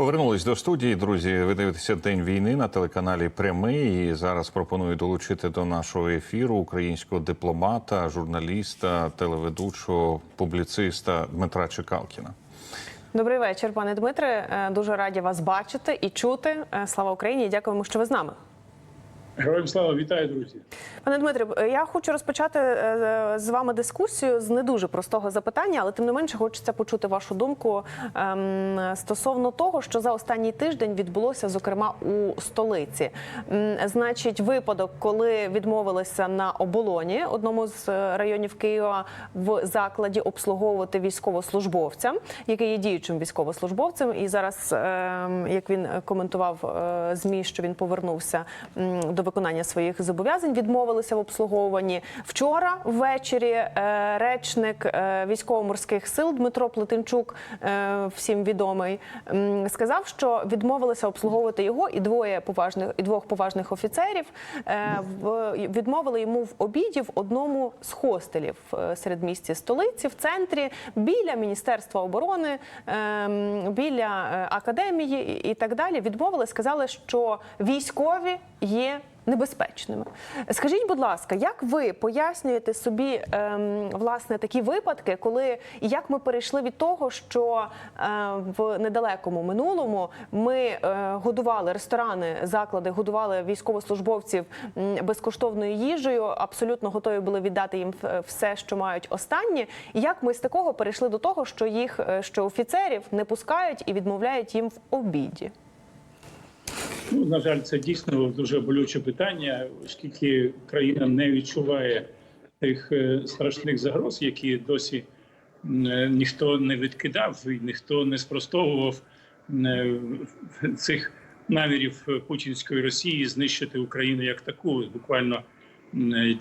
Повернулись до студії, друзі. Ви дивитеся день війни на телеканалі Прямий. І зараз пропоную долучити до нашого ефіру українського дипломата, журналіста, телеведучого, публіциста Дмитра Чекалкіна. Добрий вечір, пане Дмитре. Е, Дуже раді вас бачити і чути. Е, Слава Україні! Дякуємо, що ви з нами. Героям слава, вітаю, друзі. Пане Дмитре, я хочу розпочати е, з вами дискусію з не дуже простого запитання, але тим не менше хочеться почути вашу думку ем, стосовно того, що за останній тиждень відбулося, зокрема у столиці. Значить, випадок, коли відмовилися на оболоні, одному з е, районів Києва, в закладі обслуговувати військовослужбовця, який є діючим військовослужбовцем, і зараз, ем, як він коментував е, змі, що він повернувся до своїх зобов'язань, відмовилися в обслуговуванні. Вчора ввечері е, речник е, військово-морських сил Дмитро Плетенчук, е, всім відомий, сказав, що відмовилися обслуговувати його і двоє поважних і двох поважних офіцерів відмовили йому в обіді в одному з хостелів серед місті столиці в центрі біля міністерства оборони, ем, біля академії і так далі. Відмовили, сказали, що військові є. Небезпечними, скажіть, будь ласка, як ви пояснюєте собі ем, власне такі випадки, коли і як ми перейшли від того, що е, в недалекому минулому ми е, годували ресторани, заклади, годували військовослужбовців безкоштовною їжею, абсолютно готові були віддати їм все, що мають останнє. І як ми з такого перейшли до того, що їх е, що офіцерів не пускають і відмовляють їм в обіді? Ну, на жаль, це дійсно дуже болюче питання, оскільки країна не відчуває тих е, страшних загроз, які досі е, ніхто не відкидав і ніхто не спростовував е, цих намірів путінської Росії знищити Україну як таку. Буквально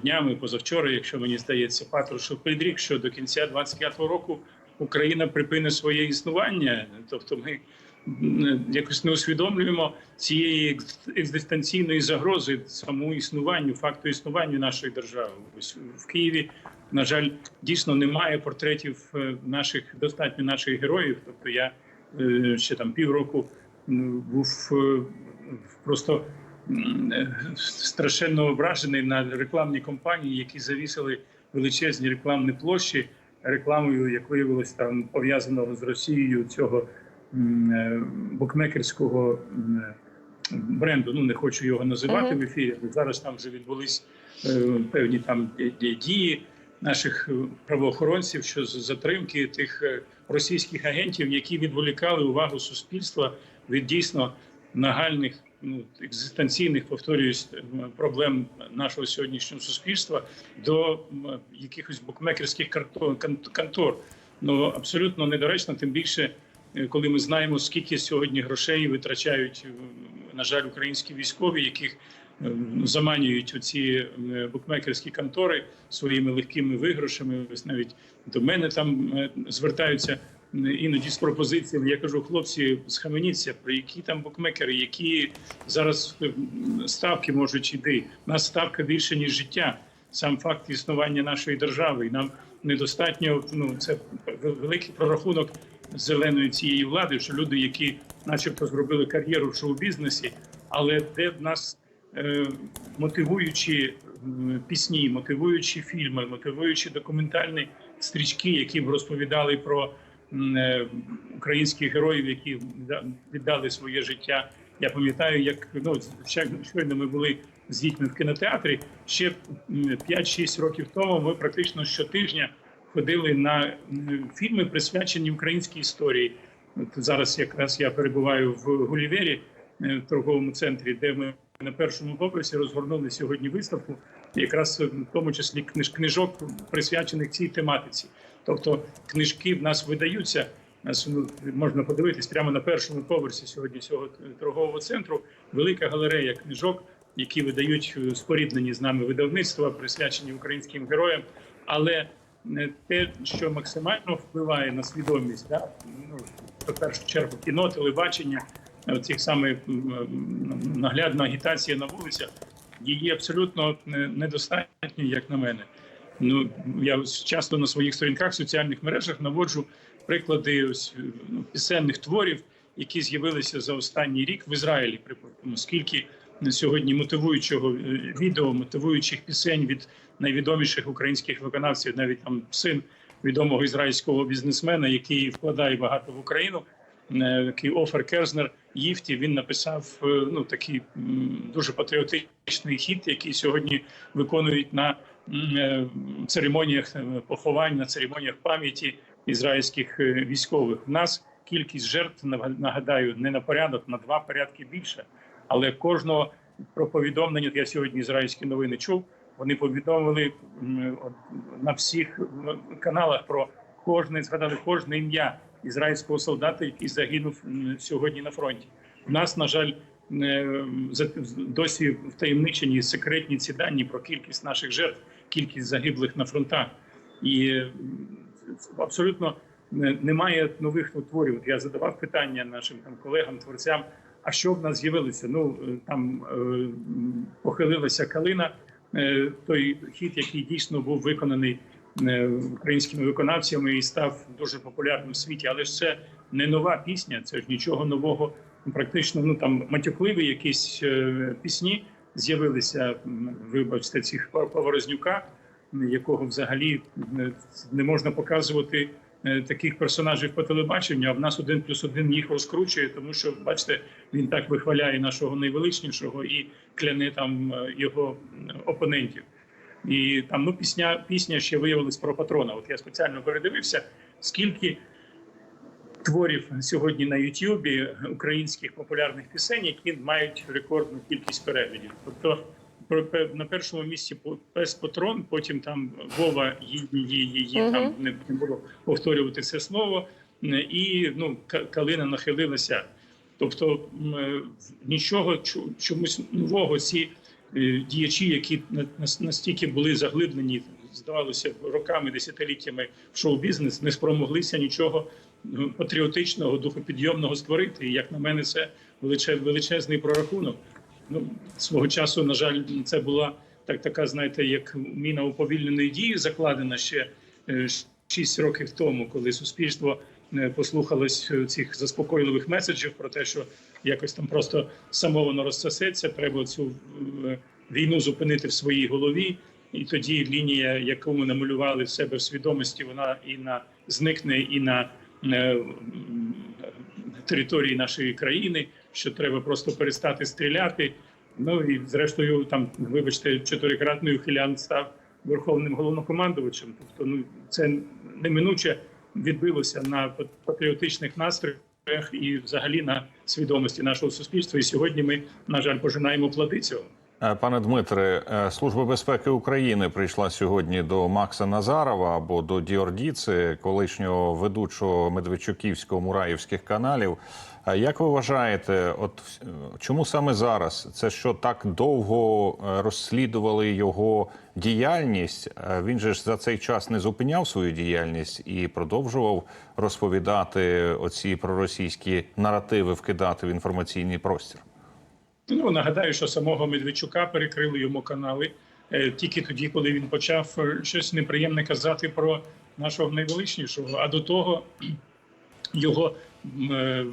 днями позавчора, якщо мені здається, Патрушев підрік, що до кінця 25-го року Україна припинить своє існування. Тобто, ми якось не усвідомлюємо цієї екзистенційної загрози самому існуванню, факту існування нашої держави. Ось в Києві, на жаль, дійсно немає портретів е, наших достатньо наших героїв. Тобто я е, ще там півроку був е, просто страшенно вражений на рекламні кампанії, які завісили величезні рекламні площі рекламою, як виявилось там пов'язаного з Росією цього букмекерського е, бренду. Ну не хочу його називати в ефірі. але Зараз там вже відбулись е, певні там ді- ді- дії наших е, правоохоронців щодо затримки тих е, російських агентів, які відволікали увагу суспільства від дійсно нагальних. Ну, екзистенційних повторююсь е, проблем нашого сьогоднішнього суспільства до якихось букмекерських контор. Ну абсолютно недоречно, тим більше, е, коли ми знаємо, скільки сьогодні грошей витрачають, е, на жаль, українські військові, яких е, заманюють у ці е, букмекерські контори своїми легкими виграшами. Ось навіть до мене там е, звертаються е, іноді з пропозиціями. Я кажу, хлопці, схаменіться, про які там букмекери, які зараз е, ставки можуть йти. У нас ставка більше ніж життя. Сам факт існування нашої держави, і нам недостатньо. Ну це великий прорахунок зеленої цієї влади, що люди, які, начебто, зробили кар'єру в шоу-бізнесі, але де в нас е, мотивуючі пісні, мотивуючі фільми, мотивуючі документальні стрічки, які б розповідали про е, українських героїв, які віддали своє життя. Я пам'ятаю, як ну щойно ми були з дітьми в кінотеатрі. Ще м, 5-6 років тому ми практично щотижня ходили на фільми, присвячені українській історії. От зараз якраз я перебуваю в Гулівері е, в торговому центрі, де ми на першому поверсі розгорнули сьогодні виставку, якраз е, в тому числі книж книжок, присвячених цій тематиці. Тобто книжки в нас видаються. Нас ну, можна подивитись прямо на першому поверсі сьогодні цього торгового центру. Велика галерея книжок, які видають е, споріднені з нами видавництва, присвячені українським героям. Але те, що максимально впливає на свідомість, да? ну, в першу чергу кіно, телебачення, цих саме наглядна агітація на вулицях, її абсолютно недостатньо, як на мене. Ну я часто на своїх сторінках в соціальних мережах наводжу приклади ось, ну, пісенних творів, які з'явилися за останній рік в Ізраїлі. Припустимо, скільки сьогодні мотивуючого е, відео, мотивуючих пісень від найвідоміших українських виконавців, навіть там син відомого ізраїльського бізнесмена, який вкладає багато в Україну. е, Такий Офер Керзнер Їфті він написав е, ну такий дуже патріотичний хіт, який сьогодні виконують на церемоніях поховань, на церемоніях пам'яті ізраїльських військових. У нас кількість жертв нага- нагадаю не на порядок, на два порядки більше. Але кожного про повідомлення я сьогодні ізраїльські новини чув. Вони повідомили на всіх каналах про кожне згадали кожне ім'я ізраїльського солдата, який загинув сьогодні на фронті. У нас, на жаль, е, досі втаємничені секретні ці дані про кількість наших жертв, кількість загиблих на фронтах. І абсолютно немає нових творів. Я задавав питання нашим там колегам, творцям. А що в нас з'явилося? Ну е, там е, похилилася калина, е, той хіт, який дійсно був виконаний е, українськими виконавцями і став дуже популярним в світі. Але ж це не нова пісня, це ж нічого нового. Практично ну там матюкливі якісь е, пісні з'явилися. Вибачте, цих Поворознюка, якого взагалі не можна показувати таких персонажів по телебаченню. А в нас один плюс один їх розкручує, тому що бачите, він так вихваляє нашого найвеличнішого і кляне там е, його опонентів. І там ну пісня пісня ще виявилась про патрона. От я спеціально передивився, скільки творів сьогодні на Ютубі українських популярних пісень, які мають рекордну кількість переглядів. Тобто на першому місці пес Патрон, потім там Вова її, її, Мгм. там не, буду повторювати це слово. І ну Ка- Калина нахилилася. Тобто е, нічого чомусь нового ці е, діячі, які на- на- настільки були заглиблені, здавалося, роками, десятиліттями в шоу-бізнес, не спромоглися нічого ну, патріотичного, духопідйомного створити. І як на мене, це величе- величезний прорахунок. Ну свого часу, на жаль, це була так, така, знаєте, як міна уповільненої дії, закладена ще е, шість років тому, коли суспільство е, послухалось е, цих заспокійливих меседжів про те, що якось там просто само воно розсосеться. Треба цю війну зупинити в своїй голові, і тоді лінія, яку ми намалювали в себе в свідомості, вона і на зникне, і на е, території нашої країни. Що треба просто перестати стріляти. Ну і зрештою, там, вибачте, чотирикратний ухилян став верховним головнокомандувачем. Тобто, ну це неминуче відбилося на пат- патріотичних настроях і взагалі на свідомості нашого суспільства. І сьогодні ми, на жаль, пожинаємо плоди цього. Е, Пане Дмитре, е, Служба безпеки України прийшла сьогодні до Макса Назарова або до Діордіци, колишнього ведучого Медведчуківського мураївських каналів. Е, Як ви вважаєте, от чому саме зараз? Це що так довго розслідували його діяльність? Він же ж за цей час не зупиняв свою діяльність і продовжував розповідати оці проросійські наративи, вкидати в інформаційний простір. Ну нагадаю, що самого Медведчука перекрили йому канали е, тільки тоді, коли він почав е, щось неприємне казати про нашого найвеличнішого. А до того його е,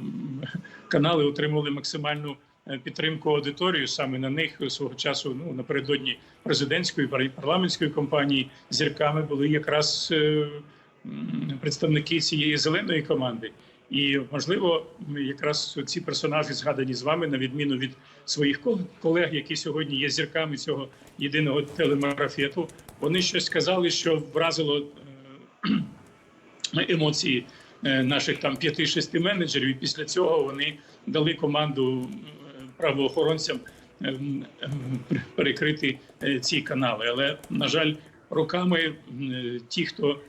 канали отримували максимальну підтримку аудиторію. Саме на них свого часу, ну напередодні президентської пар- парламентської кампанії зірками були якраз представники цієї зеленої команди. І можливо, якраз ці персонажі згадані з вами, на відміну від своїх колег, які сьогодні є зірками цього єдиного телемарафету. Вони щось сказали, що вразило е, емоції е, наших там п'яти-шести менеджерів. І після цього вони дали команду е, правоохоронцям перекрити ці канали. Але на жаль, роками ті, хто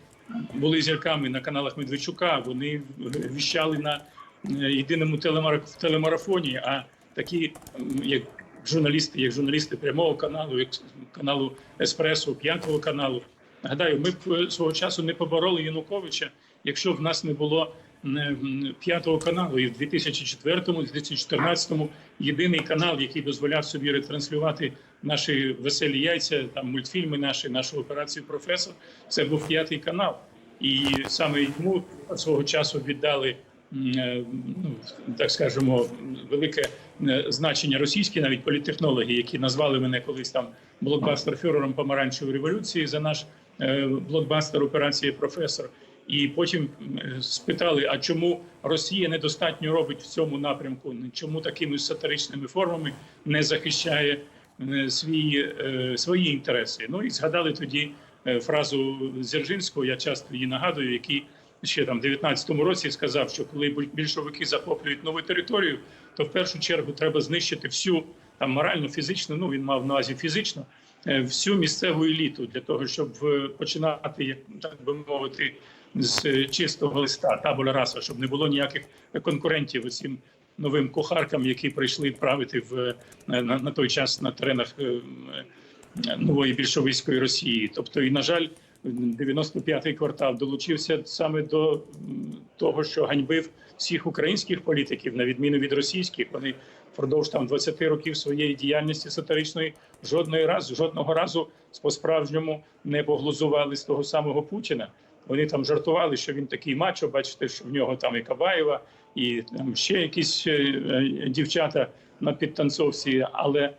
були зірками на каналах Медведчука, вони віщали на е, єдиному телемар- телемарафоні. А такі, як журналісти, як журналісти прямого каналу, як каналу Еспресо, п'ятого каналу. Нагадаю, ми б е, свого часу не побороли Януковича, якщо в нас не було м, п'ятого каналу. І в 2004-2014 єдиний канал, який дозволяв собі ретранслювати наші веселі яйця, там мультфільми, наші, нашу операцію професор, це був п'ятий канал. І саме йому свого часу віддали е, ну, так скажемо, велике е, значення російські навіть політтехнологи, які назвали мене колись там блокбастер-фюрером помаранчевої революції за наш е, блокбастер операції професор. І потім спитали: а чому Росія недостатньо робить в цьому напрямку? Чому такими сатиричними формами не захищає е, свої, е, інтереси? Ну і згадали тоді е, фразу Дзержинського, я часто її нагадую, який ще там в 19-му році сказав, що коли більшовики захоплюють нову територію, то в першу чергу треба знищити всю там морально, фізично. Ну він мав на увазі фізично всю місцеву еліту для того, щоб починати, як так би мовити, з чистого листа табуля раса, щоб не було ніяких конкурентів усім новим кухаркам, які прийшли правити в на, на той час на теренах е, нової більшовицької Росії. Тобто, і на жаль, 95-й квартал долучився саме до того, що ганьбив всіх українських політиків, на відміну від російських. Вони впродовж там 20 років своєї діяльності сатиричної жодної разу, жодного разу по справжньому не поглузували з того самого Путіна. Вони там жартували, що він такий мачо. Бачите, що в нього там і Кабаєва, і там ще якісь е, е, дівчата на підтанцовці, але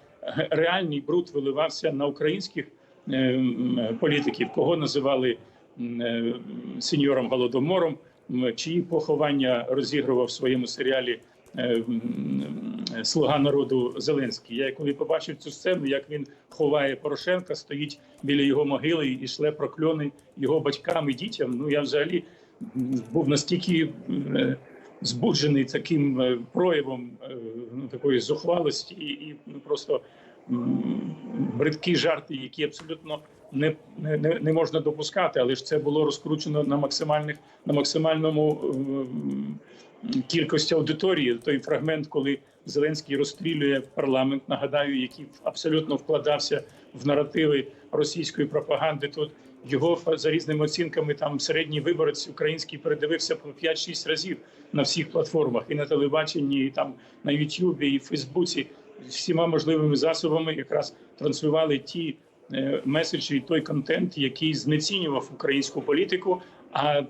реальний бруд виливався на українських е, політиків, кого називали сеньором голодомором, чиї поховання розігрував в своєму серіалі Слуга народу Зеленський. Я коли побачив цю сцену, як він ховає Порошенка, стоїть біля його могили і шле прокльони його батькам і дітям. Ну я взагалі був настільки е, збуджений таким е, проявом е, ну, такої зухвалості і, ну, просто бридкі жарти, які абсолютно не, не, не- можна допускати, але ж це було розкручено на максимальних на максимальному кількості аудиторії. Той фрагмент, коли Зеленський розстрілює парламент, нагадаю, який абсолютно вкладався в наративи російської пропаганди. Тут його за різними оцінками там середній виборець український передивився по 5-6 разів на всіх платформах і на телебаченні, і там на Ютубі, і в Фейсбуці всіма можливими засобами якраз транслювали ті е, меседжі і той контент, який знецінював українську політику. А е,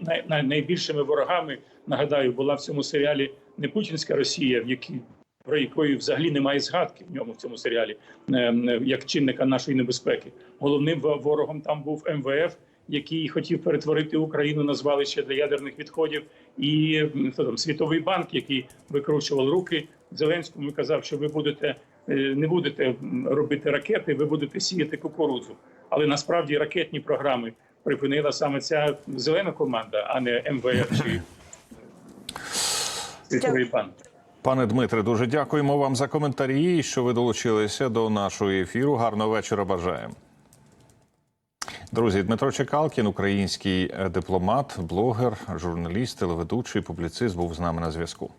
най, най, найбільшими ворогами нагадаю була в цьому серіалі не путінська Росія, в якій про якої взагалі немає згадки в ньому в цьому серіалі, е, е, як чинника нашої небезпеки. Головним ворогом там був МВФ, який хотів перетворити Україну на звалище для ядерних відходів, і хто там Світовий банк, який викручував руки Зеленському, і казав, що ви будете е, не будете робити ракети, ви будете сіяти кукурудзу. Але насправді ракетні програми припинила саме ця зелена команда, а не МВФ чи Світовий банк. Пане Дмитре, дуже дякуємо вам за коментарі, що ви долучилися до нашого ефіру. Гарного вечора бажаємо. Друзі, Дмитро Чекалкін, український е, дипломат, блогер, журналіст, телеведучий, публіцист, був з нами на зв'язку.